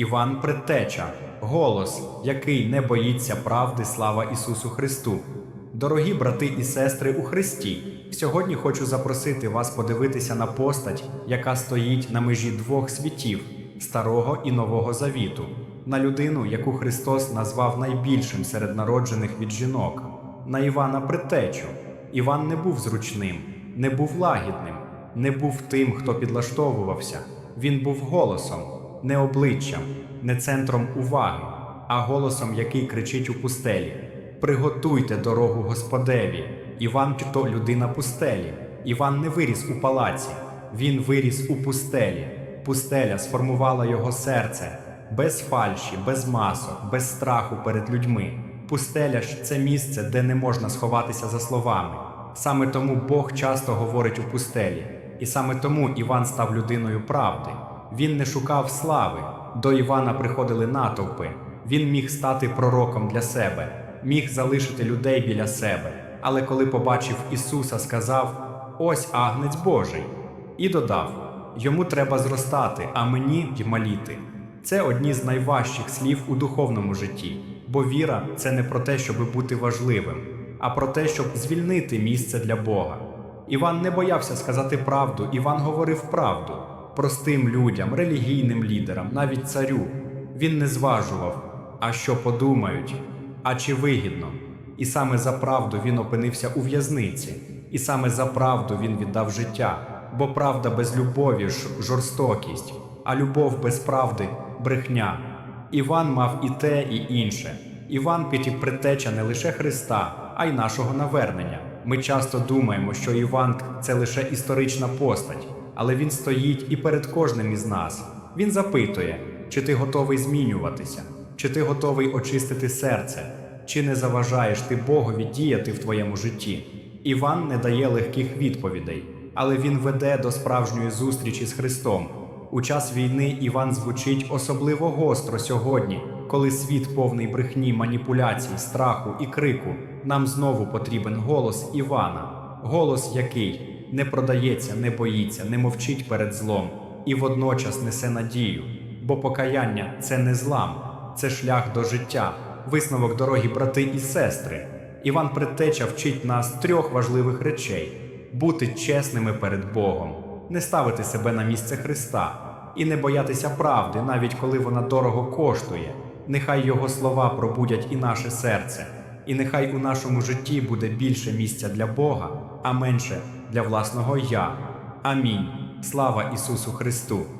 Іван Предтеча, голос, який не боїться правди, слава Ісусу Христу. Дорогі брати і сестри у Христі, сьогодні хочу запросити вас подивитися на постать, яка стоїть на межі двох світів Старого і Нового Завіту, на людину, яку Христос назвав найбільшим серед народжених від жінок, на Івана Предтечу. Іван не був зручним, не був лагідним, не був тим, хто підлаштовувався. Він був голосом, не обличчям, не центром уваги, а голосом, який кричить у пустелі: Приготуйте дорогу Господеві. Іван то людина пустелі. Іван не виріс у палаці, він виріс у пустелі. Пустеля сформувала його серце без фальші, без масок, без страху перед людьми. Пустеля ж це місце, де не можна сховатися за словами. Саме тому Бог часто говорить у пустелі, і саме тому Іван став людиною правди. Він не шукав слави. До Івана приходили натовпи. Він міг стати пророком для себе, міг залишити людей біля себе. Але коли побачив Ісуса, сказав: Ось агнець Божий. І додав: Йому треба зростати, а мені й. Це одні з найважчих слів у духовному житті, бо віра це не про те, щоб бути важливим, а про те, щоб звільнити місце для Бога. Іван не боявся сказати правду, Іван говорив правду простим людям, релігійним лідерам, навіть царю. Він не зважував, а що подумають, а чи вигідно. І саме за правду він опинився у в'язниці, і саме за правду він віддав життя, бо правда без любові ж жорстокість, а любов без правди брехня. Іван мав і те, і інше. Іван під предтеча не лише Христа, а й нашого навернення. Ми часто думаємо, що Іван це лише історична постать, але він стоїть і перед кожним із нас. Він запитує, чи ти готовий змінюватися, чи ти готовий очистити серце, чи не заважаєш ти Богові діяти в твоєму житті. Іван не дає легких відповідей, але він веде до справжньої зустрічі з Христом. У час війни Іван звучить особливо гостро сьогодні, коли світ повний брехні, маніпуляцій, страху і крику. Нам знову потрібен голос Івана, голос, який не продається, не боїться, не мовчить перед злом і водночас несе надію. Бо покаяння це не злам, це шлях до життя, висновок дорогі брати і сестри. Іван Предтеча вчить нас трьох важливих речей: бути чесними перед Богом, не ставити себе на місце Христа і не боятися правди, навіть коли вона дорого коштує. Нехай Його слова пробудять і наше серце, і нехай у нашому житті буде більше місця для Бога, а менше для власного я. Амінь. Слава Ісусу Христу!